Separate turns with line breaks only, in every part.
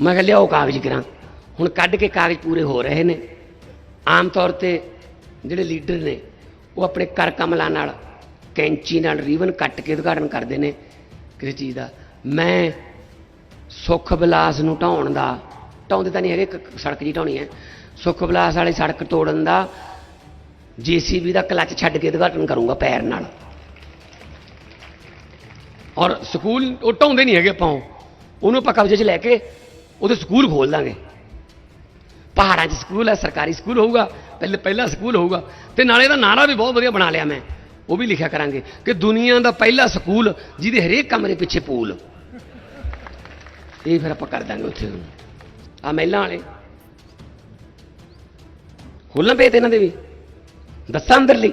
ਮੈਂ ਕਿਹਾ, ਲਿਆਓ ਕਾਗਜ਼ ਕਰਾਂ ਹੁਣ ਕੱਢ ਕੇ ਕਾਗਜ਼ ਪੂਰੇ ਹੋ ਰਹੇ ਨੇ। ਆਮ ਤੌਰ ਤੇ ਜਿਹੜੇ ਲੀਡਰ ਨੇ, ਉਹ ਆਪਣੇ ਕਰ ਕਮਲਾਂ ਨਾਲ, ਕੈਂਚੀ ਨਾਲ ਰੀਵਨ ਕੱਟ ਕੇ ਉਦਘਾਟਨ ਕਰਦੇ ਨੇ ਕਿਸੇ ਚੀਜ਼ ਦਾ। ਮੈਂ ਸੁੱਖ ਵਿਲਾਸ ਨੂੰ ਢਾਉਣ ਦਾ, ਢਾਉਂਦੇ ਤਾਂ ਨਹੀਂ ਹੈਗੇ ਸੜਕ ਜੀ ਢਾਉਣੀ ਹੈ। ਸੁੱਖ ਵਿਲਾਸ ਵਾਲੀ ਸੜਕ ਤੋੜਨ ਦਾ, ਜੀਸੀਬੀ ਦਾ ਕਲੱਚ ਛੱਡ ਕੇ ਉਦਘਾਟਨ ਕਰੂੰਗਾ ਪੈਰ ਨਾਲ। ਔਰ ਸਕੂਲ, ਉਹ ਢਾਉਂਦੇ ਨਹੀਂ ਹੈਗੇ ਆਪਾਂ। ਉਹਨੂੰ ਆਪਾਂ ਕਬਜ਼ੇ 'ਚ ਲੈ ਕੇ ਉਹਦੇ ਸਕੂਲ ਖੋਲ ਦਾਂਗੇ। ਪਹਾੜਾਂ 'ਚ ਸਕੂਲ ਹੈ, ਸਰਕਾਰੀ ਸਕੂਲ ਹੋਊਗਾ, ਪਹਿਲੇ ਪਹਿਲਾ ਸਕੂਲ ਹੋਊਗਾ। ਤੇ ਨਾਲੇ ਦਾ ਨਾਰਾ ਵੀ ਬਹੁਤ ਵਧੀਆ ਬਣਾ ਲਿਆ ਮੈਂ, ਉਹ ਵੀ ਲਿਖਿਆ ਕਰਾਂਗੇ ਕਿ ਦੁਨੀਆ ਦਾ ਪਹਿਲਾ ਸਕੂਲ ਜਿਹਦੇ ਹਰੇਕ ਕਮਰੇ ਪਿੱਛੇ ਪੂਲ। ਇਹ ਫਿਰ ਆਪਾਂ ਕਰ ਦਾਂਗੇ ਉੱਥੇ ਆ ਮਹਿਲਾਂ ਵਾਲੇ। ਖੋਲ੍ਹਣਾ ਪਏ ਤੇ ਇਹਨਾਂ ਦੇ ਵੀ। ਦੱਸਾਂ ਅੰਦਰ ਲਈ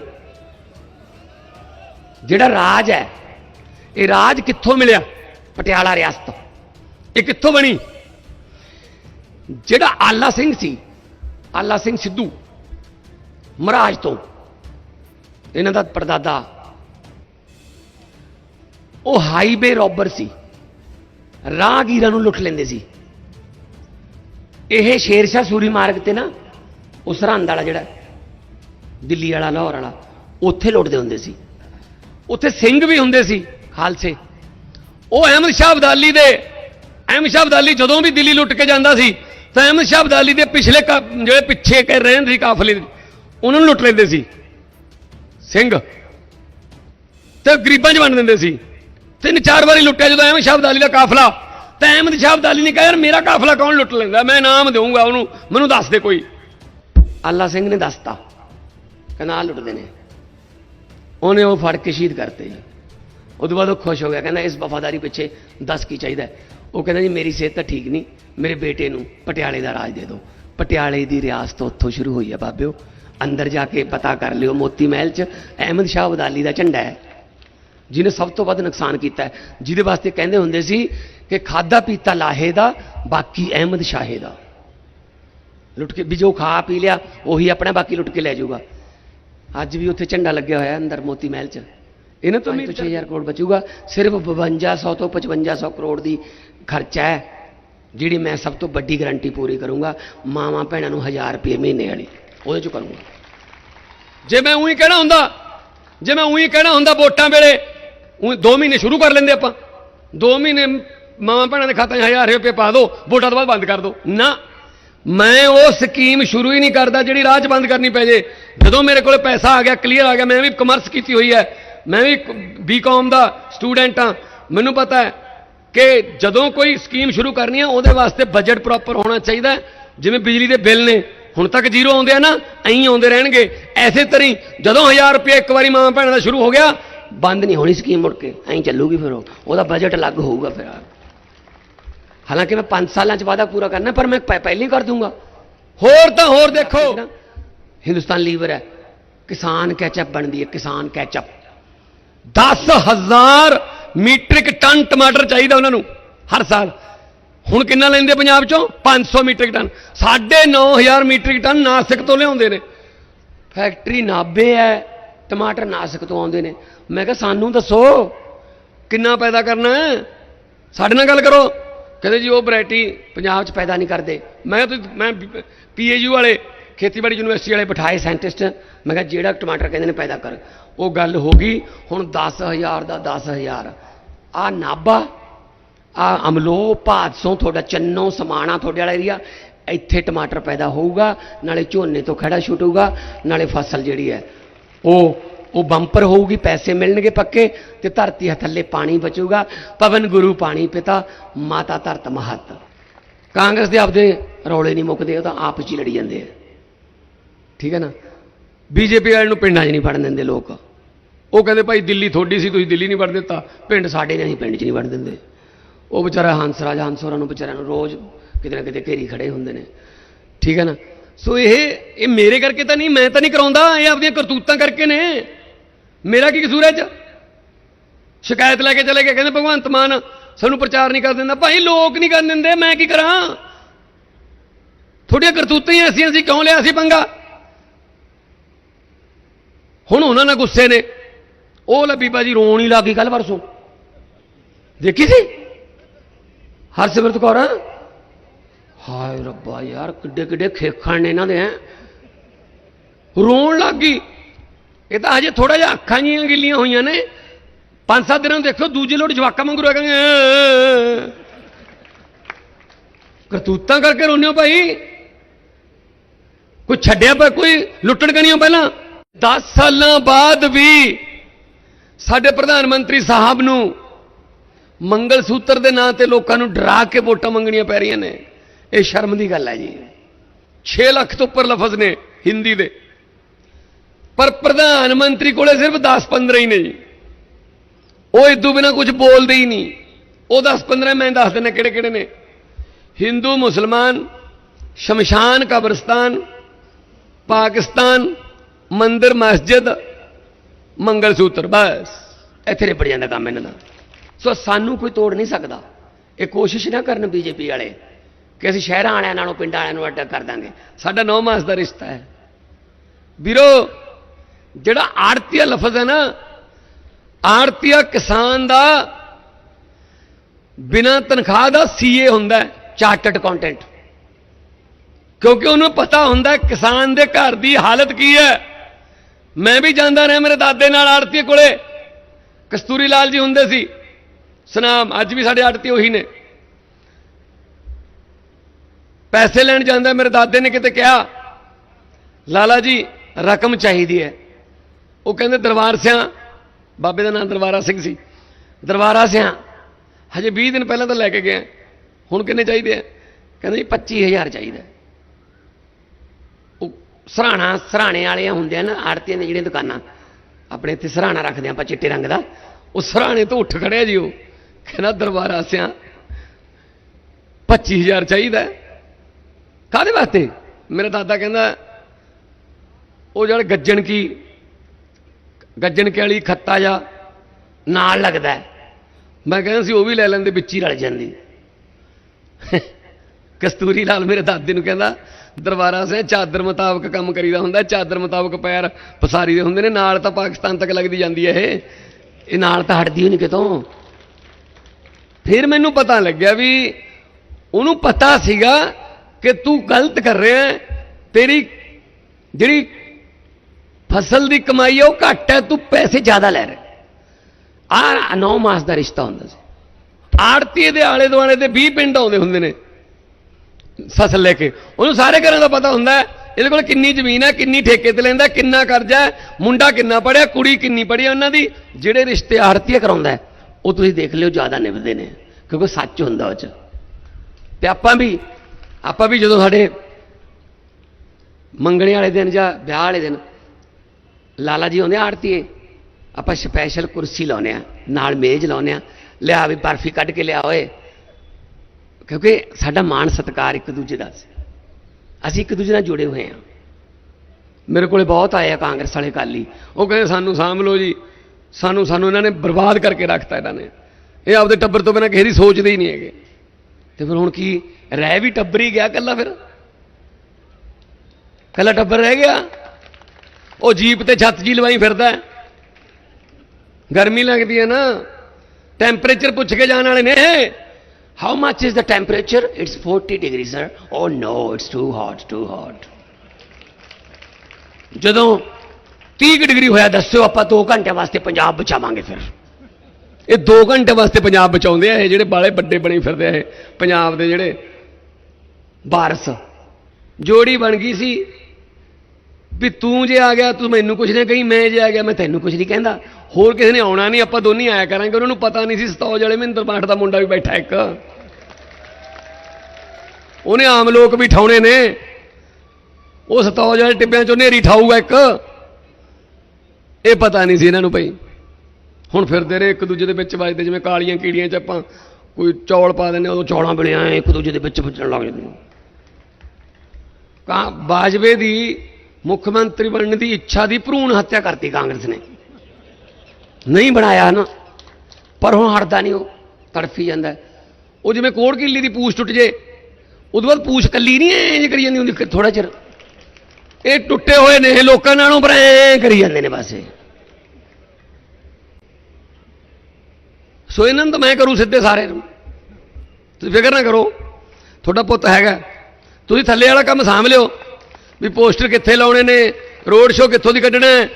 ਜਿਹੜਾ ਰਾਜ ਹੈ, ਇਹ ਰਾਜ ਕਿੱਥੋਂ ਮਿਲਿਆ? ਪਟਿਆਲਾ ਰਿਆਸਤ। ਇਹ ਕਿੱਥੋਂ ਬਣੀ? ਜਿਹੜਾ ਆਲਾ ਸਿੰਘ ਸੀ, ਆਲਾ ਸਿੰਘ ਸਿੱਧੂ, ਮਹਾਰਾਜ ਤੋਂ, ਇਹਨਾਂ ਦਾ ਪਰਦਾਦਾ ਉਹ ਹਾਈਵੇ ਰੋਬਰ ਸੀ, ਰਾਹਗੀਰਾਂ ਨੂੰ ਲੁੱਟ ਲੈਂਦੇ ਸੀ। ਇਹ ਸ਼ੇਰਸ਼ਾਹ ਸੂਰੀ ਮਾਰਗ ਤੇ ਨਾ ਉਹ ਸਰਹੰਦ ਵਾਲਾ ਜਿਹੜਾ, ਦਿੱਲੀ ਵਾਲਾ, ਲਾਹੌਰ ਵਾਲਾ, ਉੱਥੇ ਲੁੱਟਦੇ ਹੁੰਦੇ ਸੀ। ਉੱਥੇ ਸਿੰਘ ਵੀ ਹੁੰਦੇ ਸੀ, ਖਾਲਸੇ। ਉਹ ਅਹਿਮਦ ਸ਼ਾਹ ਅਬਦਾਲੀ ਦੇ, ਅਹਿਮਦ ਸ਼ਾਹ ਅਬਦਾਲੀ ਜਦੋਂ ਵੀ ਦਿੱਲੀ ਲੁੱਟ ਕੇ ਜਾਂਦਾ ਸੀ ਤਾਂ ਅਹਿਮਦ ਸ਼ਾਹ ਅਬਦਾਲੀ ਦੇ ਪਿਛਲੇ ਜਿਹੜੇ ਪਿੱਛੇ ਕਰ ਰਹੇ ਸੀ ਕਾਫਲੇ ਉਹਨਾਂ ਨੂੰ ਲੁੱਟ ਲੈਂਦੇ ਸੀ। ਸਿੰਘ। ਤੇ ਗਰੀਬਾਂ 'ਚ ਵੰਡ ਦਿੰਦੇ ਸੀ। ਤਿੰਨ ਚਾਰ ਵਾਰੀ ਲੁੱਟਿਆ ਜਦੋਂ ਅਹਿਮਦ ਸ਼ਾਹ ਅਬਦਾਲੀ ਦਾ ਕਾਫਲਾ। ਤਾਂ ਅਹਿਮਦ ਸ਼ਾਹ ਅਬਦਾਲੀ ਨੇ ਕਿਹਾ, ਯਾਰ ਮੇਰਾ ਕਾਫਲਾ ਕੌਣ ਲੁੱਟ ਲੈਂਦਾ? ਮੈਂ ਇਨਾਮ ਦੇਵਾਂਗਾ ਉਹਨੂੰ। ਮੈਨੂੰ ਦੱਸ ਦੇ ਕੋਈ। ਅੱਲਾ ਸਿੰਘ ਨੇ ਦੱਸਤਾ। ਕਹਿੰਦਾ ਲੁੱਟਦੇ ਨੇ। ਉਹਨੇ ਉਹ ਫੜ ਕੇ ਸ਼ਹੀਦ ਕਰਤੇ ਜੀ। ਉਦੋਂ ਬਾਅਦ ਉਹ ਖੁਸ਼ ਹੋ ਗਿਆ। ਕਹਿੰਦਾ, ਇਸ ਵਫਾਦਾਰੀ ਪਿੱਛੇ ਦੱਸ ਕੀ ਚਾਹੀਦਾ ਉਹ ਕਹਿੰਦਾ ਜੀ ਮੇਰੀ ਸਿਹਤ ਤਾਂ ਠੀਕ ਨਹੀਂ ਮੇਰੇ ਬੇਟੇ ਨੂੰ ਪਟਿਆਲੇ ਦਾ ਰਾਜ ਦੇ ਦਿਓ। ਪਟਿਆਲੇ ਦੀ ਰਿਆਸਤ ਉੱਥੋਂ ਸ਼ੁਰੂ ਹੋਈ ਹੈ ਬਾਬਿਓ। ਅੰਦਰ ਜਾ ਕੇ ਪਤਾ ਕਰ ਲਿਓ ਮੋਤੀ ਮਹਿਲ 'ਚ ਅਹਿਮਦ ਸ਼ਾਹ ਅਬਦਾਲੀ ਦਾ ਝੰਡਾ ਹੈ ਜਿਹਨੇ ਸਭ ਤੋਂ ਵੱਧ ਨੁਕਸਾਨ ਕੀਤਾ ਹੈ। ਜਿਹਦੇ ਵਾਸਤੇ ਕਹਿੰਦੇ ਹੁੰਦੇ ਸੀ ਕਿ ਖਾਦਾ ਪੀਤਾ ਲਾਹੇ ਦਾ ਬਾਕੀ ਅਹਿਮਦ ਸ਼ਾਹੇ ਦਾ। ਲੁੱਟ ਕੇ ਵੀ ਜੋ ਖਾ ਪੀ ਲਿਆ ਉਹੀ ਆਪਣਾ ਬਾਕੀ ਲੁੱਟ ਕੇ ਲੈ ਜਾਊਗਾ। ਅੱਜ ਵੀ ਉੱਥੇ ਝੰਡਾ ਲੱਗਿਆ ਹੋਇਆ ਅੰਦਰ ਮੋਤੀ ਮਹਿਲ 'ਚ। ਇਹਨਾਂ ਤੋਂ 6000 ਕਰੋੜ ਬਚੂਗਾ। ਸਿਰਫ 5200 ਤੋਂ 5500 ਕਰੋੜ ਦੀ ਖਰਚਾ ਹੈ, ਜਿਹੜੀ ਮੈਂ ਸਭ ਤੋਂ ਵੱਡੀ ਗਾਰੰਟੀ ਪੂਰੀ ਕਰੂੰਗਾ, ਮਾਵਾਂ ਭੈਣਾਂ ਨੂੰ 1000 ਰੁਪਏ ਮਹੀਨੇ ਵਾਲੀ, ਉਹਦੇ 'ਚ ਕਰੂੰਗਾ। ਜੇ ਮੈਂ ਉਹੀ ਕਹਿਣਾ ਹੁੰਦਾ, ਜੇ ਮੈਂ ਉਹੀ ਕਹਿਣਾ ਹੁੰਦਾ ਵੋਟਾਂ ਵੇਲੇ, ਉਹ 2 ਮਹੀਨੇ ਸ਼ੁਰੂ ਕਰ ਲੈਂਦੇ ਆਪਾਂ। 2 ਮਹੀਨੇ ਮਾਵਾਂ ਭੈਣਾਂ ਦੇ ਖਾਤੇ 'ਚ 1000 ਰੁਪਏ ਪਾ ਦਿਓ ਵੋਟਾਂ ਤੋਂ ਬਾਅਦ ਬੰਦ ਕਰ ਦਿਓ ਨਾ, ਮੈਂ ਉਹ ਸਕੀਮ ਸ਼ੁਰੂ ਹੀ ਨਹੀਂ ਕਰਦਾ ਜਿਹੜੀ ਰਾਹ 'ਚ ਬੰਦ ਕਰਨੀ ਪੈ ਜੇ। ਜਦੋਂ ਮੇਰੇ ਕੋਲ ਪੈਸਾ ਆ ਗਿਆ ਕਲੀਅਰ ਆ ਗਿਆ, ਮੈਂ ਵੀ ਕਮਰਸ ਕੀਤੀ ਹੋਈ ਹੈ। ਮੈਂ ਵੀ ਬੀਕਾਮ ਦਾ ਸਟੂਡੈਂਟ ਹਾਂ। ਮੈਨੂੰ ਪਤਾ ਹੈ ਕਿ ਜਦੋਂ ਕੋਈ ਸਕੀਮ ਸ਼ੁਰੂ ਕਰਨੀ ਹੈ ਉਹਦੇ ਵਾਸਤੇ ਬਜਟ ਪ੍ਰੋਪਰ ਹੋਣਾ ਚਾਹੀਦਾ। ਜਿਵੇਂ ਬਿਜਲੀ ਦੇ ਬਿੱਲ ਨੇ ਹੁਣ ਤੱਕ ਜ਼ੀਰੋ ਆਉਂਦੇ ਆ ਨਾ ਐਂ ਆਉਂਦੇ ਰਹਿਣਗੇ। ਐਸੇ ਤਰ੍ਹਾਂ ਜਦੋਂ 1000 ਰੁਪਏ ਇੱਕ ਵਾਰੀ ਮਾਂ ਭੈਣਾਂ ਦਾ ਸ਼ੁਰੂ ਹੋ ਗਿਆ ਬੰਦ ਨਹੀਂ ਹੋਣੀ ਸਕੀਮ ਮੁੜ ਕੇ ਐਂ ਚੱਲੂਗੀ ਫਿਰ ਉਹ। ਉਹਦਾ ਬਜਟ ਅਲੱਗ ਹੋਊਗਾ ਫਿਰ ਹਾਲਾਂਕਿ ਮੈਂ 5 ਸਾਲਾਂ ਚ ਵਾਅਦਾ ਪੂਰਾ ਕਰਨਾ ਪਰ ਮੈਂ ਪਹਿ- ਪਹਿਲਾਂ ਕਰ ਦੂੰਗਾ ਹੋਰ ਤਾਂ ਹੋਰ ਦੇਖੋ। ਹਿੰਦੁਸਤਾਨ ਲੀਵਰ ਹੈ। ਕਿਸਾਨ ਕੈਚਅਪ ਬਣਦੀ ਹੈ ਕਿਸਾਨ ਕੈਚਅਪ 10000 ਮੀਟ੍ਰਿਕ ਟਨ ਟਮਾਟਰ ਚਾਹੀਦਾ ਉਹਨਾਂ ਨੂੰ ਹਰ ਸਾਲ। ਹੁਣ ਕਿੰਨਾ ਲੈਂਦੇ ਪੰਜਾਬ ਚੋਂ? 500 metric ton. 9500 metric ton Nashik ਤੋਂ ਲਿਆਉਂਦੇ ਨੇ। ਫੈਕਟਰੀ ਨਾਬੇ ਹੈ ਟਮਾਟਰ ਨਾਸਿਕ ਤੋਂ ਆਉਂਦੇ ਨੇ। ਮੈਂ ਕਿਹਾ, ਸਾਨੂੰ ਦੱਸੋ, ਕਿੰਨਾ ਪੈਦਾ ਕਰਨਾ ਹੈ ਸਾਡੇ ਨਾਲ ਗੱਲ ਕਰੋ। ਕਹਿੰਦੇ ਜੀ, ਉਹ ਵੈਰਾਈਟੀ ਪੰਜਾਬ 'ਚ ਪੈਦਾ ਨਹੀਂ ਕਰਦੇ। ਮੈਂ ਤੁਸੀਂ ਮੈਂ ਪੀਏਯੂ ਵਾਲੇ, ਖੇਤੀਬਾੜੀ ਯੂਨੀਵਰਸਿਟੀ ਵਾਲੇ ਬਿਠਾਏ ਸਾਇੰਟਿਸਟ। ਮੈਂ ਕਿਹਾ, ਜਿਹੜਾ ਟਮਾਟਰ ਕਹਿੰਦੇ ਨੇ ਪੈਦਾ ਕਰ। ਉਹ ਗੱਲ ਹੋ ਗਈ। ਹੁਣ 10000 ਦਾ 10000 ਆ ਨਾਬਾ ਆ ਅਮਲੋ ਭਾਦਸੋਂ ਤੁਹਾਡਾ ਚੰਨੋ ਸਮਾਣਾ ਤੁਹਾਡੇ ਵਾਲਾ ਏਰੀਆ ਇੱਥੇ ਟਮਾਟਰ ਪੈਦਾ ਹੋਊਗਾ, ਨਾਲੇ ਝੋਨੇ ਤੋਂ ਖੜਾ ਛੁੱਟੂਗਾ ਨਾਲੇ ਫਸਲ ਜਿਹੜੀ ਹੈ, ਉਹ ਉਹ ਬੰਪਰ ਹੋਊਗੀ, ਪੈਸੇ ਮਿਲਣਗੇ ਪੱਕੇ, ਤੇ ਧਰਤੀ ਥੱਲੇ ਪਾਣੀ ਬਚੂਗਾ, ਪਵਨ ਗੁਰੂ ਪਾਣੀ ਪਿਤਾ, ਮਾਤਾ ਧਰਤ ਮਹਤ। ਕਾਂਗਰਸ ਦੇ ਆਪਦੇ ਰੌਲੇ ਨਹੀਂ ਮੁੱਕਦੇ, ਉਹ ਤਾਂ ਆਪ 'ਚ ਹੀ ਲੜੀ ਜਾਂਦੇ ਆ। ਠੀਕ ਹੈ ਨਾ? ਬੀਜੇਪੀ ਵਾਲੇ ਨੂੰ ਪਿੰਡਾਂ 'ਚ ਨਹੀਂ ਫੜਨ ਦਿੰਦੇ ਲੋਕ। ਉਹ ਕਹਿੰਦੇ ਭਾਈ ਦਿੱਲੀ ਥੋੜੀ ਸੀ, ਤੁਸੀਂ ਦਿੱਲੀ ਨਹੀਂ ਵੜ ਦਿੱਤਾ। ਪਿੰਡ ਸਾਡੇ ਨੇ ਅਸੀਂ ਪਿੰਡ 'ਚ ਨਹੀਂ ਵੜ ਦਿੰਦੇ। ਉਹ ਵਿਚਾਰਾ ਹੰਸ ਰਾਜਾ ਹੰਸੋਰਾਂ ਨੂੰ ਵਿਚਾਰਿਆਂ ਨੂੰ ਰੋਜ਼ ਕਿਤੇ ਨਾ ਕਿਤੇ ਘੇਰੀ ਖੜੇ ਹੁੰਦੇ ਨੇ। ਠੀਕ ਹੈ ਨਾ? ਸੋ ਇਹ ਇਹ ਮੇਰੇ ਕਰਕੇ ਤਾਂ ਨਹੀਂ, ਮੈਂ ਤਾਂ ਨਹੀਂ ਕਰਾਉਂਦਾ, ਇਹ ਆਪਣੀਆਂ ਕਰਤੂਤਾਂ ਕਰਕੇ ਨੇ। ਮੇਰਾ ਕੀ ਕਸੂਰ ਹੈ ਚ? ਸ਼ਿਕਾਇਤ ਲੈ ਕੇ ਚਲੇ ਗਏ, ਕਹਿੰਦੇ ਭਗਵੰਤ ਮਾਨ ਸਾਨੂੰ ਪ੍ਰਚਾਰ ਨਹੀਂ ਕਰ ਦਿੰਦਾ। ਭਾਈ ਲੋਕ ਨਹੀਂ ਕਰਨ ਦਿੰਦੇ, ਮੈਂ ਕੀ ਕਰਾਂ? ਤੁਹਾਡੀਆਂ ਕਰਤੂਤਾਂ ਹੀ ਐਸੀਆਂ ਸੀ, ਕਿਉਂ ਲਿਆ ਸੀ ਪੰਗਾ? ਹੁਣ ਉਹਨਾਂ ਨਾਲ ਗੁੱਸੇ ਨੇ। ਉਹ ਲੈ ਬੀਬਾ ਜੀ ਰੋਣ ਹੀ ਲੱਗੀ ਕੱਲ ਪਰਸੋਂ। ਦੇਖੀ ਸੀ? ਹਰਸਿਮਰਤ ਕੌਰ? ਹਾਏ ਰੱਬਾ ਯਾਰ, ਕਿੱਡੇ ਕਿੱਡੇ ਖੇਖਣ ਨੇ ਇਹਨਾਂ ਦੇ, ਹੈ। ਰੋਣ ਲੱਗ ਗਈ। ਇਹ ਤਾਂ ਹਜੇ ਥੋੜਾ ਜਿਹਾ ਅੱਖਾਂ ਜੀਆਂ ਗਿੱਲੀਆਂ ਹੋਈਆਂ ਨੇ। ਪੰਜ ਸੱਤ ਦਿਨਾਂ ਨੂੰ ਦੇਖੋ ਦੂਜੇ ਲੋਟ ਜਵਾਕਾਂ ਵਾਂਗੂ ਰੋ ਕਹਿੰਗੇ ਕਰਤੂਤਾਂ ਕਰਕੇ ਰੋਣਿਓ ਭਾਈ? ਕੋਈ ਛੱਡਿਆ ਪਿਆ ਕੋਈ ਲੁੱਟਣ ਕਣੀਆਂ ਪਹਿਲਾਂ? 10 ਸਾਲਾਂ ਬਾਅਦ ਵੀ ਸਾਡੇ ਪ੍ਰਧਾਨ ਮੰਤਰੀ ਸਾਹਿਬ ਨੂੰ ਮੰਗਲ ਸੂਤਰ ਦੇ ਨਾਂ ਤੇ ਲੋਕਾਂ ਨੂੰ ਡਰਾ ਕੇ ਵੋਟਾਂ ਮੰਗਣੀਆਂ ਪੈ ਰਹੀਆਂ ਨੇ। ਇਹ ਸ਼ਰਮ ਦੀ ਗੱਲ ਹੈ ਜੀ। 6 ਲੱਖ ਤੋਂ ਉੱਪਰ ਲਫ਼ਜ਼ ਨੇ ਹਿੰਦੀ ਦੇ। ਪਰ ਪ੍ਰਧਾਨ ਮੰਤਰੀ ਕੋਲੇ ਸਿਰਫ 10-15 ਹੀ ਨੇ ਜੀ। ਉਹ ਇਦੋਂ ਬਿਨਾ ਕੁਝ ਬੋਲਦੇ ਹੀ ਨਹੀਂ। ਉਹ 10-15 ਮੈਂ ਦੱਸ ਦਿੰਦਾ ਕਿਹੜੇ ਕਿਹੜੇ ਨੇ। ਹਿੰਦੂ, ਮੁਸਲਮਾਨ, ਸ਼ਮਸ਼ਾਨ, ਕਬਰਸਤਾਨ, ਪਾਕਿਸਤਾਨ, ਮੰਦਿਰ, ਮਸਜਿਦ ਮੰਗਲ ਸੂਤਰ ਬਸ। ਇੱਥੇ ਨਿਬੜ ਜਾਂਦਾ ਕੰਮ ਇਹਨਾਂ ਦਾ। ਸੋ ਸਾਨੂੰ ਕੋਈ ਤੋੜ ਨਹੀਂ ਸਕਦਾ। ਇਹ ਕੋਸ਼ਿਸ਼ ਨਾ ਕਰਨ ਬੀਜੇਪੀ ਵਾਲੇ ਕਿ ਅਸੀਂ ਸ਼ਹਿਰਾਂ ਵਾਲਿਆਂ ਨਾਲੋਂ, ਪਿੰਡਾਂ ਵਾਲਿਆਂ ਨੂੰ ਅਟੈਕ ਕਰ ਦਾਂਗੇ। ਸਾਡਾ 9 ਮਾਸ ਦਾ ਰਿਸ਼ਤਾ ਹੈ। ਵੀਰੋ, ਜਿਹੜਾ ਆੜਤੀਆ ਲਫ਼ਜ਼ ਹੈ ਨਾ, ਆੜਤੀਆ ਕਿਸਾਨ ਦਾ ਬਿਨਾਂ ਤਨਖਾਹ ਦਾ ਸੀਏ ਹੁੰਦਾ ਚਾਰਟਰਡ ਅਕਾਊਂਟੈਂਟ। ਕਿਉਂਕਿ ਉਹਨੂੰ ਪਤਾ ਹੁੰਦਾ ਕਿਸਾਨ ਦੇ ਘਰ ਦੀ ਹਾਲਤ ਕੀ ਹੈ। ਮੈਂ ਵੀ ਜਾਂਦਾ ਰਿਹਾ ਮੇਰੇ ਦਾਦੇ ਨਾਲ ਆੜਤੀ ਕੋਲੇ। ਕਸਤੂਰੀ ਲਾਲ ਜੀ ਹੁੰਦੇ ਸੀ। ਸਨਾਮ, ਅੱਜ ਵੀ ਸਾਡੇ ਆੜਤੀ ਉਹੀ ਨੇ। ਪੈਸੇ ਲੈਣ ਜਾਂਦਾ ਮੇਰੇ ਦਾਦੇ ਨੇ ਕਿਤੇ ਕਿਹਾ, ਲਾਲਾ ਜੀ, ਰਕਮ ਚਾਹੀਦੀ ਹੈ। ਉਹ ਕਹਿੰਦੇ, ਦਰਬਾਰ ਸਿਆਂ। ਬਾਬੇ ਦਾ ਨਾਮ ਦਰਬਾਰਾ ਸਿੰਘ ਸੀ। ਦਰਬਾਰਾ ਸਿਆਂ। ਹਜੇ 20 ਦਿਨ ਪਹਿਲਾਂ ਤਾਂ ਲੈ ਕੇ ਗਿਆ। ਹੁਣ ਕਿੰਨੇ ਚਾਹੀਦੇ ਆ? ਕਹਿੰਦੇ ਜੀ 25000 ਚਾਹੀਦਾ। ਸਰਾਣਾ, ਸਰਾਣੇ ਵਾਲੇ ਹੁੰਦੇ ਆ ਨਾ, ਆੜਤੀਆਂ ਦੀਆਂ ਜਿਹੜੀਆਂ ਦੁਕਾਨਾਂ। ਆਪਣੇ ਇੱਥੇ ਸਰਾਣਾ ਰੱਖਦੇ ਆ ਆਪਾਂ ਚਿੱਟੇ ਰੰਗ ਦਾ। ਉਹ ਸਰਾਣੇ ਤੋਂ ਉੱਠ ਖੜਿਆ ਜੀ ਉਹ। ਕਹਿੰਦਾ, ਦਰਬਾਰਾ ਸਿਆਂ 25000 ਚਾਹੀਦਾ ਕਾਦੇ ਵਾਸਤੇ? ਮੇਰਾ ਦਾਦਾ ਕਹਿੰਦਾ, ਉਹ ਜਿਹੜਾ ਗੱਜਣ ਕੀ, ਗੱਜਣ ਕੇ ਵਾਲੀ ਖੱਤਾ ਜਾ ਨਾਲ ਲੱਗਦਾ ਮੈਂ ਕਹਿੰਦਾ ਸੀ ਉਹ ਵੀ ਲੈ ਲੈਂਦੇ, ਵਿੱਚ ਹੀ ਰਲ ਜਾਂਦੀ। ਕਸਤੂਰੀ ਲਾਲ ਮੇਰੇ ਦਾਦੇ ਨੂੰ ਕਹਿੰਦਾ ਦਰਬਾਰਾ ਸਿੰਘ ਚਾਦਰ ਮੁਤਾਬਕ ਕੰਮ ਕਰੀਦਾ ਹੁੰਦਾ, ਚਾਦਰ ਮੁਤਾਬਕ ਪੈਰ ਪਸਾਰੀ ਦੇ ਹੁੰਦੇ ਨੇ, ਨਾਲ ਤਾਂ ਪਾਕਿਸਤਾਨ ਤੱਕ ਲੱਗਦੀ ਜਾਂਦੀ ਹੈ ਇਹ। ਇਹ ਨਾਲ ਤਾਂ ਹਟਦੀ ਹੀ ਨਹੀਂ ਕਿਤੋਂ। ਫਿਰ ਮੈਨੂੰ ਪਤਾ ਲੱਗਿਆ ਵੀ ਉਹਨੂੰ ਪਤਾ ਸੀਗਾ ਕਿ ਤੂੰ ਗਲਤ ਕਰ ਰਿਹਾ ਹੈ, ਤੇਰੀ ਜਿਹੜੀ ਫਸਲ ਦੀ ਕਮਾਈ ਹੈ ਉਹ ਘੱਟ ਹੈ, ਤੂੰ ਪੈਸੇ ਜ਼ਿਆਦਾ ਲੈ ਰਿਹਾ ਆ 9 ਮਾਸ ਦਾ ਰਿਸ਼ਤਾ ਹੁੰਦਾ ਸੀ। ਆੜਤੀ ਦੇ ਆਲੇ ਦੁਆਲੇ ਦੇ 20 ਪਿੰਡ ਆਉਂਦੇ ਹੁੰਦੇ ਨੇ। ਫਸਲ ਲੈ ਕੇ। ਉਹਨੂੰ ਸਾਰੇ ਘਰਾਂ ਦਾ ਪਤਾ ਹੁੰਦਾ ਇਹਦੇ ਕੋਲ ਕਿੰਨੀ ਜ਼ਮੀਨ ਹੈ, ਕਿੰਨੀ ਠੇਕੇ ਤੇ ਲੈਂਦਾ ਕਿੰਨਾ ਕਰਜ਼ਾ ਹੈ, ਮੁੰਡਾ ਕਿੰਨਾ ਪੜਿਆ ਕੁੜੀ ਕਿੰਨੀ ਪੜ੍ਹੀ ਹੈ ਉਹਨਾਂ ਦੀ। ਜਿਹੜੇ ਰਿਸ਼ਤੇ ਆੜਤੀਆ ਕਰਾਉਂਦਾ ਉਹ ਤੁਸੀਂ ਦੇਖ ਲਿਓ, ਜ਼ਿਆਦਾ ਨਿਭਦੇ ਨੇ, ਕਿਉਂਕਿ ਸੱਚ ਹੁੰਦਾ ਉਹ ਚ। ਤੇ ਆਪਾਂ ਵੀ ਆਪਾਂ ਵੀ ਜਦੋਂ ਸਾਡੇ ਮੰਗਣੇ ਵਾਲੇ ਦਿਨ ਜਾਂ ਵਿਆਹ ਵਾਲੇ ਦਿਨ, ਲਾਲਾ ਜੀ ਆਉਂਦੇ ਆੜਤੀਏ, ਆਪਾਂ ਸਪੈਸ਼ਲ ਕੁਰਸੀ ਲਾਉਨੇ ਆ, ਨਾਲ ਮੇਜ਼ ਲਾਉਨੇ ਆ, ਲਿਆ ਵੀ ਬਰਫੀ ਕੱਢ ਕੇ ਲਿਆ ਓਏ। ਕਿਉਂਕਿ ਸਾਡਾ ਮਾਣ ਸਤਿਕਾਰ ਇੱਕ ਦੂਜੇ ਦਾ ਸੀ। ਅਸੀਂ ਇੱਕ ਦੂਜੇ ਨਾਲ ਜੁੜੇ ਹੋਏ ਆ ਮੇਰੇ ਕੋਲੇ ਬਹੁਤ ਆਏ ਆ ਕਾਂਗਰਸ ਵਾਲੇ ਕਾਲੀ ਉਹ ਕਹਿੰਦੇ, ਸਾਨੂੰ ਸਾਂਭ ਲਓ ਜੀ। ਸਾਨੂੰ ਸਾਨੂੰ ਇਹਨਾਂ ਨੇ ਬਰਬਾਦ ਕਰਕੇ ਰੱਖਤਾ ਇਹਨਾਂ ਨੇ। ਇਹ ਆਪਦੇ ਟੱਬਰ ਤੋਂ ਬਿਨਾਂ ਕਿਸੇ ਦੀ ਸੋਚਦੇ ਹੀ ਨਹੀਂ ਹੈਗੇ। ਤੇ ਫਿਰ ਹੁਣ ਕੀ, ਰਹਿ ਵੀ ਟੱਬਰ ਹੀ ਗਿਆ ਕੱਲਾ ਫਿਰ? ਕੱਲਾ ਟੱਬਰ ਰਹਿ ਗਿਆ? ਉਹ ਜੀਪ ਤੇ ਛੱਤ ਜੀ ਲਵਾਈ ਫਿਰਦਾ। ਗਰਮੀ ਲੱਗਦੀ ਹੈ ਨਾ। ਟੈਂਪਰੇਚਰ ਪੁੱਛ ਕੇ ਜਾਣ ਵਾਲੇ ਨੇ। How much is the temperature it's 40 degree sir oh no it's too hot too hot ਜਦੋਂ 30 ਡਿਗਰੀ ਹੋਇਆ ਦੱਸਿਓ ਆਪਾਂ 2 ਘੰਟੇ ਵਾਸਤੇ ਪੰਜਾਬ ਬਚਾਵਾਂਗੇ ਫਿਰ ਇਹ 2 ਘੰਟੇ ਵਾਸਤੇ ਪੰਜਾਬ ਬਚਾਉਂਦੇ ਆ ਇਹ ਜਿਹੜੇ ਬਾਲੇ ਵੱਡੇ ਬਣੇ ਫਿਰਦੇ ਆ ਇਹ ਪੰਜਾਬ ਦੇ ਜਿਹੜੇ ਬਾਰਸ ਜੋੜੀ ਬਣ ਗਈ ਸੀ ਵੀ ਤੂੰ ਜੇ ਆ ਗਿਆ, ਤੂੰ ਮੈਨੂੰ ਕੁਝ ਨਹੀਂ ਕਹੀ, ਮੈਂ ਜੇ ਆ ਗਿਆ, ਮੈਂ ਤੈਨੂੰ ਕੁਝ ਨਹੀਂ ਕਹਿੰਦਾ। ਹੋਰ ਕਿਸੇ ਨੇ ਆਉਣਾ ਨਹੀਂ ਆਪਾਂ ਦੋਨੇ ਆਇਆ ਕਰਾਂਗੇ, ਉਹਨਾਂ ਨੂੰ ਪਤਾ ਨਹੀਂ ਸੀ, ਸਤੌਜ ਵਾਲੇ ਮਹਿੰਦਰ ਬਾਠ ਦਾ ਮੁੰਡਾ ਵੀ ਬੈਠਾ ਇੱਕ। ਉਹਨੇ ਆਮ ਲੋਕ ਵੀ ਠਾਉਣੇ ਨੇ। ਉਹ ਸਤੌਜ ਵਾਲੇ ਟਿੱਬਿਆਂ ਚੋਂ ਨੇਰੀ ਠਾਊਗਾ ਇੱਕ। ਇਹ ਪਤਾ ਨਹੀਂ ਸੀ ਇਹਨਾਂ ਨੂੰ ਭਈ ਹੁਣ ਫਿਰਦੇ ਨੇ ਇੱਕ ਦੂਜੇ ਦੇ ਵਿੱਚ ਵੱਜਦੇ, ਜਿਵੇਂ ਕਾਲੀਆਂ ਕੀੜੀਆਂ ਚ ਆਪਾਂ ਕੋਈ ਚੌਲ ਪਾ ਦਿੰਦੇ ਉਦੋਂ ਚੌਲਾਂ ਵੇਲੇ ਇੱਕ ਦੂਜੇ ਦੇ ਵਿੱਚ ਵੱਜਣ ਲੱਗ ਜਾਂਦੇ ਨੇ ਬਾਜਵੇ ਦੀ ਮੁੱਖ ਮੰਤਰੀ ਬਣਨ ਦੀ ਇੱਛਾ ਦੀ ਭਰੂਣ ਹੱਤਿਆ ਕਰਤੀ ਕਾਂਗਰਸ ਨੇ। ਨਹੀਂ ਬਣਾਇਆ ਨਾ, ਪਰ ਹੁਣ ਹਟਦਾ ਨਹੀਂ ਉਹ, ਤੜਫੀ ਜਾਂਦਾ। ਉਹ ਜਿਵੇਂ ਕੋੜ ਕਿੱਲੀ ਦੀ ਪੂਛ ਟੁੱਟ ਜੇ ਉਦੋਂ ਬਾਅਦ ਪੂਛ ਕੱਲੀ ਨਹੀਂ ਐਂ ਕਰੀ ਜਾਂਦੀ ਹੁੰਦੀ ਥੋੜਾ ਚਿਰ। ਇਹ ਟੁੱਟੇ ਹੋਏ ਨੇ ਇਹ ਲੋਕਾਂ ਨਾਲੋਂ, ਪਰ ਐਂ ਕਰੀ ਜਾਂਦੇ ਨੇ ਬਸ ਸੋ ਇਹਨਾਂ ਨੂੰ ਤਾਂ ਮੈਂ ਕਰੂ ਸਿੱਧੇ ਸਾਰੇ ਨੂੰ। ਤੁਸੀਂ ਫਿਕਰ ਨਾ ਕਰੋ, ਤੁਹਾਡਾ ਪੁੱਤ ਹੈਗਾ। ਤੁਸੀਂ ਥੱਲੇ ਵਾਲਾ ਕੰਮ ਸਾਂਭ ਲਿਓ। ਵੀ ਪੋਸਟਰ ਕਿੱਥੇ ਲਾਉਣੇ ਨੇ? ਰੋਡ ਸ਼ੋਅ ਕਿੱਥੋਂ ਦੀ ਕੱਢਣਾ ਹੈ?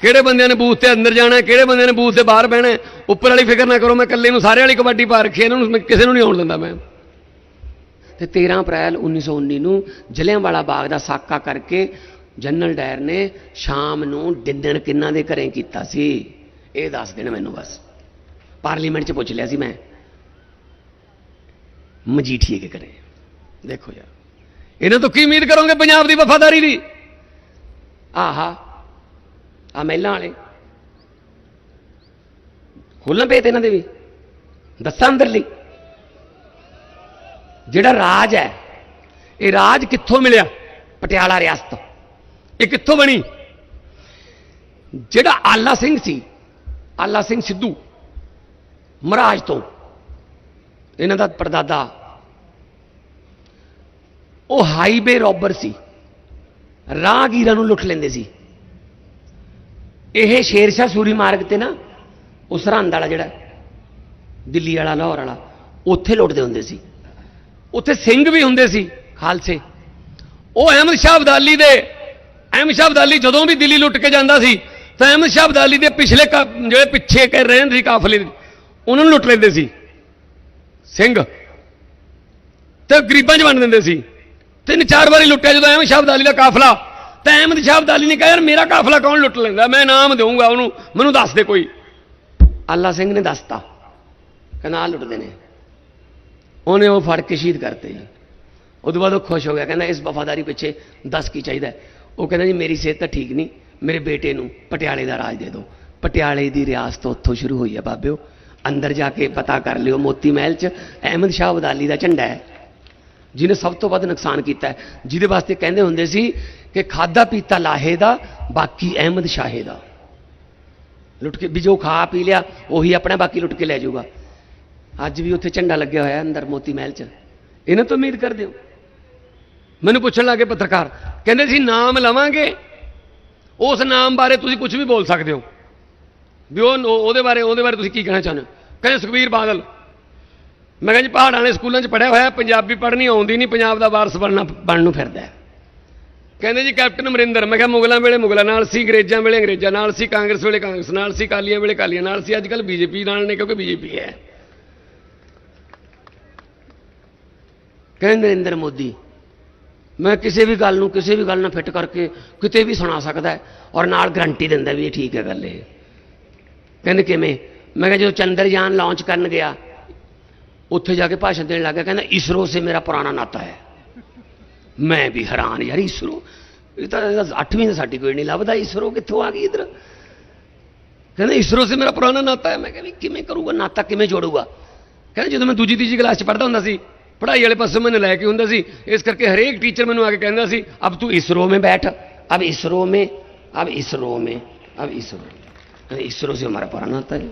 ਕਿਹੜੇ ਬੰਦਿਆਂ ਨੇ ਬੂਥ ਤੇ ਅੰਦਰ ਜਾਣਾ ਕਿਹੜੇ ਬੰਦਿਆਂ ਨੇ ਬੂਥ 'ਤੇ ਬਾਹਰ ਬਹਿਣਾ ਉੱਪਰ ਵਾਲੀ ਫਿਕਰ ਨਾ ਕਰੋ ਮੈਂ ਇਕੱਲੇ ਨੂੰ ਸਾਰੇ ਵਾਲੀ ਕਬੱਡੀ ਪਾ ਰੱਖੀ ਹੈ, ਇਹਨਾਂ ਨੂੰ ਮੈਂ ਕਿਸੇ ਨੂੰ ਨਹੀਂ ਆਉਣ ਦਿੰਦਾ ਮੈਂ। ਤੇ 13 ਅਪ੍ਰੈਲ 1919 ਨੂੰ ਜਲਿਆਂਵਾਲਾ ਬਾਗ ਦਾ ਸਾਕਾ ਕਰਕੇ ਜਨਰਲ ਡਾਇਰ ਨੇ ਸ਼ਾਮ ਨੂੰ ਡਿਨਰ ਕਿੰਨਾ ਦੇ ਘਰੇ ਕੀਤਾ ਸੀ? ਇਹ ਦੱਸ ਦੇਣ ਮੈਨੂੰ ਬਸ। ਪਾਰਲੀਮੈਂਟ 'ਚ ਪੁੱਛ ਲਿਆ ਸੀ ਮੈਂ। ਮਜੀਠੀਏ ਕੇ ਕਰੇ ਦੇਖੋ ਯਾਰ। ਇਹਨਾਂ ਤੋਂ ਕੀ ਉਮੀਦ ਕਰੋਗੇ ਪੰਜਾਬ ਦੀ ਵਫਾਦਾਰੀ ਦੀ? ਆਹਾ ਆ ਮਹਿਲਾਂ ਵਾਲੇ। ਖੋਲਣ ਪਏ ਤੇ ਇਹਨਾਂ ਦੇ ਵੀ। ਦੱਸਾਂ ਅੰਦਰਲੀ। ਜਿਹੜਾ ਰਾਜ ਹੈ, ਇਹ ਰਾਜ ਕਿੱਥੋਂ ਮਿਲਿਆ? ਪਟਿਆਲਾ ਰਿਆਸਤ ਇਹ ਕਿੱਥੋਂ ਬਣੀ? ਜਿਹੜਾ ਆਲਾ ਸਿੰਘ ਸੀ, ਆਲਾ ਸਿੰਘ ਸਿੱਧੂ, ਮਹਾਰਾਜ ਤੋਂ। ਇਹਨਾਂ ਦਾ ਪਰਦਾਦਾ ਉਹ ਹਾਈਵੇ ਰੋਬਰ ਸੀ। ਰਾਹਗੀਰਾਂ ਨੂੰ ਲੁੱਟ ਲੈਂਦੇ ਸੀ। ਇਹ ਸ਼ੇਰਸ਼ਾਹ ਸੂਰੀ ਮਾਰਗ ਤੇ ਨਾ ਉਹ ਸਰਹੰਦ ਵਾਲਾ ਜਿਹੜਾ, ਦਿੱਲੀ ਵਾਲਾ, ਲਾਹੌਰ ਵਾਲਾ, ਉੱਥੇ ਲੁੱਟਦੇ ਹੁੰਦੇ ਸੀ। ਉੱਥੇ ਸਿੰਘ ਵੀ ਹੁੰਦੇ ਸੀ, ਖਾਲਸੇ। ਉਹ ਅਹਿਮਦ ਸ਼ਾਹ ਅਬਦਾਲੀ ਦੇ, ਅਹਿਮਦ ਸ਼ਾਹ ਅਬਦਾਲੀ ਜਦੋਂ ਵੀ ਦਿੱਲੀ ਲੁੱਟ ਕੇ ਜਾਂਦਾ ਸੀ, ਤਾਂ ਅਹਿਮਦ ਸ਼ਾਹ ਅਬਦਾਲੀ ਦੇ ਪਿਛਲੇ ਕਾ- ਜਿਹੜੇ ਪਿੱਛੇ ਕਰ ਰਹੇ ਸੀ ਕਾਫਲੇ, ਉਹਨਾਂ ਨੂੰ ਲੁੱਟ ਲੈਂਦੇ ਸੀ। ਸਿੰਘ। ਤੇ ਗਰੀਬਾਂ 'ਚ ਵੰਡ ਦਿੰਦੇ ਸੀ। ਤਿੰਨ ਚਾਰ ਵਾਰੀ ਲੁੱਟਿਆ ਜਦੋਂ ਅਹਿਮਦ ਸ਼ਾਹ ਅਬਦਾਲੀ ਦਾ ਕਾਫਲਾ। ਤਾਂ ਅਹਿਮਦ ਸ਼ਾਹ ਅਬਦਾਲੀ ਨੇ ਕਿਹਾ, ਯਾਰ ਮੇਰਾ ਕਾਫਲਾ ਕੌਣ ਲੁੱਟ ਲੈਂਦਾ? ਮੈਂ ਨਾਮ ਦੇਵਾਂਗਾ ਉਹਨੂੰ। ਮੈਨੂੰ ਦੱਸ ਦੇ ਕੋਈ। ਅੱਲਾ ਸਿੰਘ ਨੇ ਦੱਸਤਾ। ਕਹਿੰਦਾ ਲੁੱਟਦੇ ਨੇ। ਉਹਨੇ ਉਹ ਫੜ ਕੇ ਸ਼ਹੀਦ ਕਰਤੇ ਜੀ। ਉਦੋਂ ਬਾਅਦ ਉਹ ਖੁਸ਼ ਹੋ ਗਿਆ। ਕਹਿੰਦਾ, ਇਸ ਵਫਾਦਾਰੀ ਪਿੱਛੇ ਦੱਸ ਕੀ ਚਾਹੀਦਾ? ਉਹ ਕਹਿੰਦਾ, ਜੀ, ਮੇਰੀ ਸਿਹਤ ਤਾਂ ਠੀਕ ਨਹੀਂ। ਮੇਰੇ ਬੇਟੇ ਨੂੰ ਪਟਿਆਲੇ ਦਾ ਰਾਜ ਦੇ ਦਿਓ। ਪਟਿਆਲੇ ਦੀ ਰਿਆਸਤ ਉੱਥੋਂ ਸ਼ੁਰੂ ਹੋਈ ਹੈ, ਬਾਬਿਓ। ਅੰਦਰ ਜਾ ਕੇ ਪਤਾ ਕਰ ਲਿਓ, ਮੋਤੀ ਮਹਿਲ 'ਚ ਅਹਿਮਦ ਸ਼ਾਹ ਅਬਦਾਲੀ ਦਾ ਝੰਡਾ ਹੈ। ਜਿਹਨੇ ਸਭ ਤੋਂ ਵੱਧ ਨੁਕਸਾਨ ਕੀਤਾ ਜਿਹਦੇ ਵਾਸਤੇ ਕਹਿੰਦੇ ਹੁੰਦੇ ਸੀ ਕਿ ਖਾਦਾ ਪੀਤਾ ਲਾਹੇ ਦਾ, ਬਾਕੀ ਅਹਿਮਦ ਸ਼ਾਹੇ ਦਾ। ਲੁੱਟ ਕੇ ਵੀ ਜੋ ਖਾ ਪੀ ਲਿਆ, ਉਹੀ ਆਪਣਾ, ਬਾਕੀ ਲੁੱਟ ਕੇ ਲੈ ਜਾਊਗਾ। ਅੱਜ ਵੀ ਉੱਥੇ ਝੰਡਾ ਲੱਗਿਆ ਹੋਇਆ ਅੰਦਰ ਮੋਤੀ ਮਹਿਲ 'ਚ। ਇਹਨਾਂ ਤੋਂ ਉਮੀਦ ਕਰਦੇ ਹੋ? ਮੈਨੂੰ ਪੁੱਛਣ ਲੱਗੇ ਪੱਤਰਕਾਰ, ਕਹਿੰਦੇ ਸੀ, ਨਾਮ ਲਵਾਂਗੇ। ਉਸ ਨਾਮ ਬਾਰੇ ਤੁਸੀਂ ਕੁਝ ਵੀ ਬੋਲ ਸਕਦੇ ਹੋ। ਵੀ ਉਹ, ਉਹਦੇ ਬਾਰੇ ਉਹਦੇ ਬਾਰੇ ਤੁਸੀਂ ਕੀ ਕਹਿਣਾ ਚਾਹੁੰਦੇ ਹੋ? ਕਹਿੰਦੇ, ਸੁਖਬੀਰ ਬਾਦਲ। ਮੈਂ ਕਿਹਾ ਜੀ ਪਹਾੜਾਂ ਵਾਲੇ ਸਕੂਲਾਂ 'ਚ ਪੜਿਆ ਹੋਇਆ, ਪੰਜਾਬੀ ਪੜ੍ਹਨੀ ਆਉਂਦੀ ਨਹੀਂ, ਪੰਜਾਬ ਦਾ ਵਾਰਸ ਬਣਨਾ, ਬਣਨ ਨੂੰ ਫਿਰਦਾ ਕਹਿੰਦੇ ਜੀ, ਕੈਪਟਨ ਅਮਰਿੰਦਰ, ਮੈਂ ਕਿਹਾ ਮੁਗਲਾਂ ਵੇਲੇ ਮੁਗਲਾਂ ਨਾਲ ਸੀ, ਅੰਗਰੇਜ਼ਾਂ ਵੇਲੇ ਅੰਗਰੇਜ਼ਾਂ ਨਾਲ ਸੀ, ਕਾਂਗਰਸ ਵੇਲੇ ਕਾਂਗਰਸ ਨਾਲ ਸੀ ਕਾਲੀਆਂ ਵੇਲੇ ਕਾਲੀਆਂ ਨਾਲ ਸੀ ਅੱਜ ਕੱਲ ਬੀਜੇਪੀ ਨਾਲ ਨੇ ਕਿਉਂਕਿ ਬੀਜੇਪੀ ਹੈ। ਕਹਿੰਦੇ ਨਰਿੰਦਰ ਮੋਦੀ, ਮੈਂ ਕਿਸੇ ਵੀ ਗੱਲ ਨੂੰ, ਕਿਸੇ ਵੀ ਗੱਲ ਨਾਲ ਫਿੱਟ ਕਰਕੇ ਕਿਤੇ ਵੀ ਸੁਣਾ ਸਕਦਾ ਹੈ ਔਰ ਨਾਲ ਗਰੰਟੀ ਦਿੰਦਾ ਵੀ ਇਹ ਠੀਕ ਹੈ ਗੱਲ ਇਹ। ਕਹਿੰਦੇ ਕਿਵੇਂ? ਮੈਂ ਕਿਹਾ ਜਦੋਂ ਚੰਦਰਯਾਨ ਲਾਂਚ ਕਰਨ ਗਿਆ ਉੱਥੇ ਜਾ ਕੇ ਭਾਸ਼ਣ ਦੇਣ ਲੱਗਾ ਕਹਿੰਦਾ ਇਸਰੋ ਸੇ ਮੇਰਾ ਪੁਰਾਣਾ ਨਾਤਾ ਹੈ। ਮੈਂ ਵੀ ਹੈਰਾਨ ਯਾਰ ਇਸਰੋ। ਇਹ ਤਾਂ 8ਵੀਂ ਦਾ ਸਰਟੀਫਿਕੇਟ ਨਹੀਂ ਲੱਭਦਾ, ਇਸਰੋ ਕਿੱਥੋਂ ਆ ਗਈ ਇਧਰ? ਕਹਿੰਦਾ ਇਸਰੋ ਸੇ ਮੇਰਾ ਪੁਰਾਣਾ ਨਾਤਾ ਹੈ। ਮੈਂ ਕਹਿੰਦਾ ਕਿਵੇਂ ਕਰੂਗਾ, ਨਾਤਾ ਕਿਵੇਂ ਜੋੜੂਗਾ? ਕਹਿੰਦਾ ਜਦੋਂ ਮੈਂ ਦੂਜੀ ਤੀਜੀ ਕਲਾਸ 'ਚ ਪੜ੍ਹਦਾ ਹੁੰਦਾ ਸੀ, ਪੜ੍ਹਾਈ ਵਾਲੇ ਪਾਸੇ ਮੈਨੂੰ ਲੈ ਕੇ ਹੁੰਦਾ ਸੀ, ਇਸ ਕਰਕੇ ਹਰੇਕ ਟੀਚਰ ਮੈਨੂੰ ਆ ਕੇ ਕਹਿੰਦਾ ਸੀ, ਅਬ ਤੂੰ ਇਸਰੋ ਮੇ ਬੈਠ, ਅਬ ਇਸਰੋ ਮੇ, ਅਬ ਇਸਰੋ ਮੇ, ਅਬ ਇਸਰੋ ਇਸਰੋ ਸੇ ਹਮਾਰਾ ਪੁਰਾਣਾ ਨਾਤਾ ਹੈ।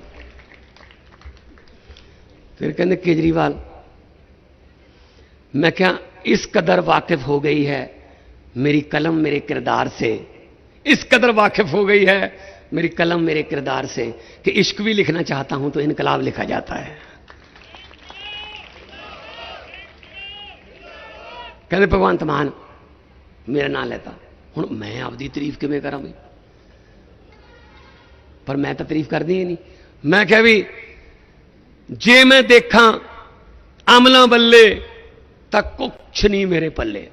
फिर कहने, केजरीवाल, मैं क्या इस कदर वाकिफ हो गई है मेरी कलम मेरे किरदार से? इस कदर वाकिफ हो गई है मेरी कलम मेरे किरदार से कि इश्क भी लिखना चाहता हूँ तो इनकलाब लिखा जाता है। कहते भगवंत मान मेरा नाम लेता। हूँ मैं आपकी तारीफ़ किमें करा बी पर मैं तो तारीफ़ करनी ही नहीं। मैं क्या भी ਜੇ ਮੈਂ ਦੇਖਾਂ ਅਮਲਾਂ ਬੱਲੇ ਤਾਂ ਕੁਛ ਨਹੀਂ ਮੇਰੇ ਪੱਲੇ।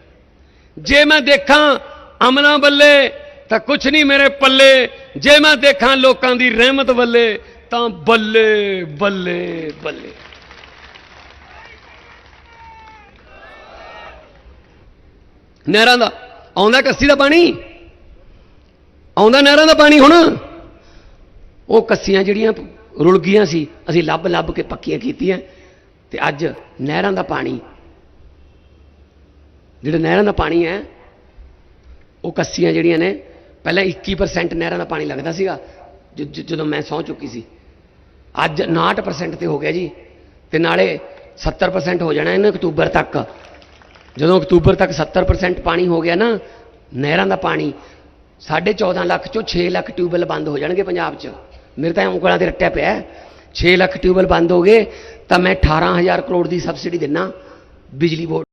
ਜੇ ਮੈਂ ਦੇਖਾਂ ਅਮਲਾਂ ਬੱਲੇ ਤਾਂ ਕੁਛ ਨਹੀਂ ਮੇਰੇ ਪੱਲੇ। ਜੇ ਮੈਂ ਦੇਖਾਂ ਲੋਕਾਂ ਦੀ ਰਹਿਮਤ ਬੱਲੇ ਤਾਂ ਬੱਲੇ ਬੱਲੇ ਬੱਲੇ। ਨਹਿਰਾਂ ਦਾ, ਆਉਂਦਾ ਕੱਸੀ ਦਾ ਪਾਣੀ? ਆਉਂਦਾ ਨਹਿਰਾਂ ਦਾ ਪਾਣੀ ਹੁਣ? ਉਹ ਕੱਸੀਆਂ ਜਿਹੜੀਆਂ ਰੁਲ ਗਈਆਂ ਸੀ, ਅਸੀਂ ਲੱਭ ਲੱਭ ਕੇ ਪੱਕੀਆਂ ਕੀਤੀਆਂ। ਤੇ ਅੱਜ ਨਹਿਰਾਂ ਦਾ ਪਾਣੀ, ਜਿਹੜਾ ਨਹਿਰਾਂ ਦਾ ਪਾਣੀ ਹੈ, ਉਹ ਕੱਸੀਆਂ ਜਿਹੜੀਆਂ ਨੇ, ਪਹਿਲਾਂ 21% ਨਹਿਰਾਂ ਦਾ ਪਾਣੀ ਲੱਗਦਾ ਸੀਗਾ, ਜ- ਜਦੋਂ ਮੈਂ ਸੌ ਚੁੱਕੀ ਸੀ। ਅੱਜ 59% ਤੇ ਹੋ ਗਿਆ ਜੀ, ਤੇ ਨਾਲੇ 70% ਹੋ ਜਾਣਾ ਇਹਨੇ ਅਕਤੂਬਰ ਤੱਕ। ਜਦੋਂ ਅਕਤੂਬਰ ਤੱਕ 70% ਪਾਣੀ ਹੋ ਗਿਆ ਨਾ, ਨਹਿਰਾਂ ਦਾ ਪਾਣੀ 14.5 ਲੱਖ ਚੋਂ 6 ਲੱਖ ਟਿਊਬਵੈੱਲ ਬੰਦ ਹੋ ਜਾਣਗੇ ਪੰਜਾਬ 'ਚ। ਮੇਰੇ ਤਾਂ ਉਂਗਲਾਂ ਤੇ ਰੱਟਿਆ ਪਿਆ। 6 ਲੱਖ ਟਿਊਬਵੈੱਲ ਬੰਦ ਹੋ ਗਏ, ਤਾਂ ਮੈਂ 18000 ਕਰੋੜ ਦੀ ਸਬਸਿਡੀ ਦਿੰਨਾ, ਬਿਜਲੀ ਬੋਰਡ।